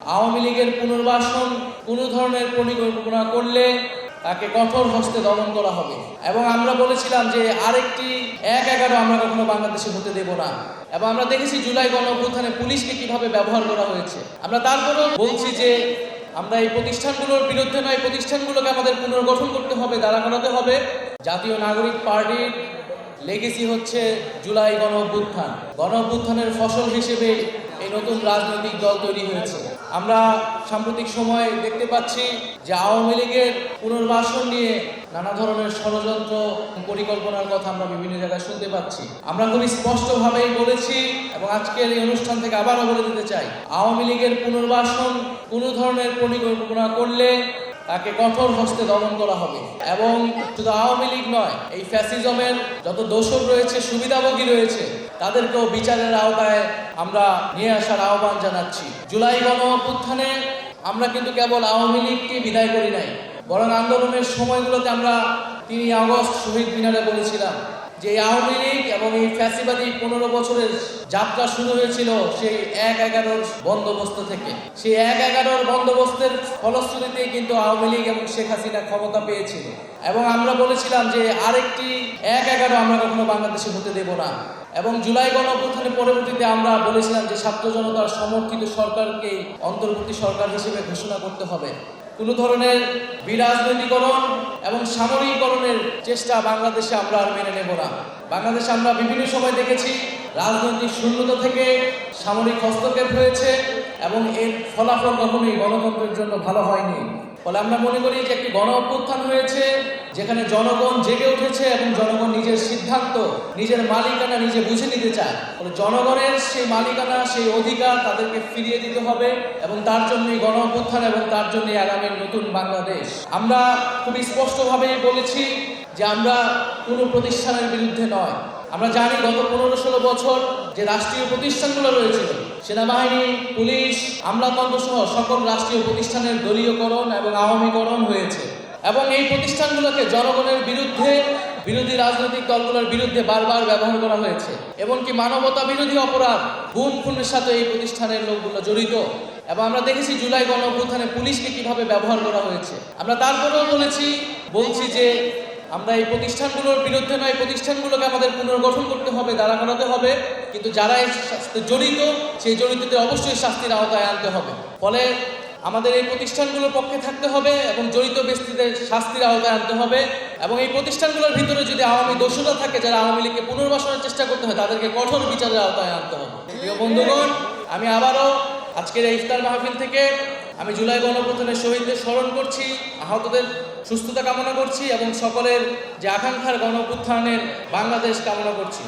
আওয়ামী লীগের পুনর্বাসন, কোনো ধরনের পরিকল্পনা করলে তাকে কঠোর হস্তে দমন করা হবে। এবং আমরা বলেছিলাম যে আরেকটি এক এগারো আমরা কখনো বাংলাদেশে হতে দেব না। এবং আমরা দেখেছি জুলাই গণ অভ্যুত্থানে পুলিশকে কীভাবে ব্যবহার করা হয়েছে। আমরা তারপরেও বলছি যে আমরা এই প্রতিষ্ঠানগুলোর বিরুদ্ধে নয়, প্রতিষ্ঠানগুলোকে আমাদের পুনর্গঠন করতে হবে, দাঁড়া করাতে হবে। জাতীয় নাগরিক পার্টির লেগেসি হচ্ছে জুলাই গণ অভ্যুত্থান গণ অভ্যুত্থানের ফসল হিসেবে এই নতুন রাজনৈতিক দল তৈরি হয়েছে। আমরা সাম্প্রতিক সময়ে দেখতে পাচ্ছি যে আওয়ামী লীগের পুনর্বাসন নিয়ে নানা ধরনের ষড়যন্ত্র পরিকল্পনার কথা আমরা বিভিন্ন জায়গায় শুনতে পাচ্ছি। আমরা খুবই স্পষ্টভাবেই বলেছি এবং আজকের এই অনুষ্ঠান থেকে আবারও বলে দিতে চাই, আওয়ামী লীগের পুনর্বাসন কোনো ধরনের পরিকল্পনা করলে তাকে কঠোর হস্তে দমন করা হবে। এবং শুধু আওয়ামী লীগ নয়, এই ফ্যাসিজমের যত দোষক রয়েছে, সুবিধাভোগী রয়েছে, তাদেরকেও বিচারের আওতায় আমরা নিয়ে আসার আহ্বান জানাচ্ছি। জুলাই গণ আমরা কিন্তু কেবল আওয়ামী লীগকে বিদায় করি নাই, বরং আন্দোলনের সময়গুলোতে আমরা তিনি আগস্ট শহীদ মিনারে বলেছিলাম যে আওয়ামী লীগ এবং এই ফ্যাসিবাদী পনেরো বছরের যাত্রা শুরু হয়েছিল সেই এক এগারোর বন্দোবস্ত থেকে। সেই এক এগারোর বন্দোবস্তের ফলশ্রুতিতে কিন্তু আওয়ামী লীগ এবং শেখ হাসিনা ক্ষমতা পেয়েছিল। এবং আমরা বলেছিলাম যে আরেকটি এক এগারো আমরা কখনো বাংলাদেশে হতে দেব না। এবং জুলাই গণ অভ্যুত্থানের পরবর্তীতে আমরা বলেছিলাম যে ছাত্র জনতার সমর্থিত সরকারকে অন্তর্বর্তী সরকার হিসেবে ঘোষণা করতে হবে। কোনো ধরনের বিরাজনৈতিকরণ এবং সামরিকরণের চেষ্টা বাংলাদেশে আমরা আর মেনে নেব না। বাংলাদেশে আমরা বিভিন্ন সময় দেখেছি রাজনৈতিক শূন্যতা থেকে সামরিক হস্তক্ষেপ হয়েছে এবং এর ফলাফল কখনোই গণতন্ত্রের জন্য ভালো হয়নি। ফলে আমরা মনে করি যে একটি গণ অভ্যুত্থান হয়েছে, যেখানে জনগণ জেগে উঠেছে এবং জনগণ নিজের সিদ্ধান্ত, নিজের মালিকানা নিজে বুঝে নিতে চায়। ফলে জনগণের সেই মালিকানা, সেই অধিকার তাদেরকে ফিরিয়ে দিতে হবে এবং তার জন্যই গণ অভ্যুত্থান এবং তার জন্যই আগামীর নতুন বাংলাদেশ। আমরা খুবই স্পষ্টভাবেই বলেছি যে আমরা কোনো প্রতিষ্ঠানের বিরুদ্ধে নয়। আমরা জানি গত পনেরো ষোলো বছর যে রাষ্ট্রীয় প্রতিষ্ঠানগুলো রয়েছিল সেনাবাহিনী, পুলিশ আমলাতন্ত্র সহ সকল রাষ্ট্রীয় প্রতিষ্ঠানের দলীয়করণ এবং আওয়ামীকরণ হয়েছে। এবং এই প্রতিষ্ঠানগুলোকে জনগণের বিরুদ্ধে, বিরোধী রাজনৈতিক দলগুলোর বিরুদ্ধে বারবার ব্যবহার করা হয়েছে। এমনকি মানবতা বিরোধী অপরাধ গুম খুনের সাথে এই প্রতিষ্ঠানের লোকগুলো জড়িত। এবং আমরা দেখেছি জুলাই গণ অভ্যুত্থানে পুলিশকে কীভাবে ব্যবহার করা হয়েছে। আমরা তারপরেও বলেছি, বলছি যে আমরা এই প্রতিষ্ঠানগুলোর বিরুদ্ধে নয়, প্রতিষ্ঠানগুলোকে আমাদের পুনর্গঠন করতে হবে, দাঁড়া করাতে হবে। কিন্তু যারা এই সাথে জড়িত, সেই জড়িতদের অবশ্যই শাস্তির আওতায় আনতে হবে। ফলে আমাদের এই প্রতিষ্ঠানগুলোর পক্ষে থাকতে হবে এবং জড়িত ব্যক্তিদের শাস্তির আওতায় আনতে হবে এবং এই প্রতিষ্ঠানগুলোর ভিতরে যদি আওয়ামী দোষরা থাকে যারা আওয়ামী লীগকে পুনর্বাসনের চেষ্টা করতে হয়, তাদেরকে কঠোর বিচারের আওতায় আনতে হবে। প্রিয় বন্ধুগণ, আমি আবারও আজকের এই ইফতার মাহফিল থেকে আমি জুলাই গণপ্রথনের শহীদদের স্মরণ করছি, আহতদের সুস্থতা কামনা করছি এবং সকলের যে আকাঙ্ক্ষার গণপুত্থানের বাংলাদেশ কামনা করছি।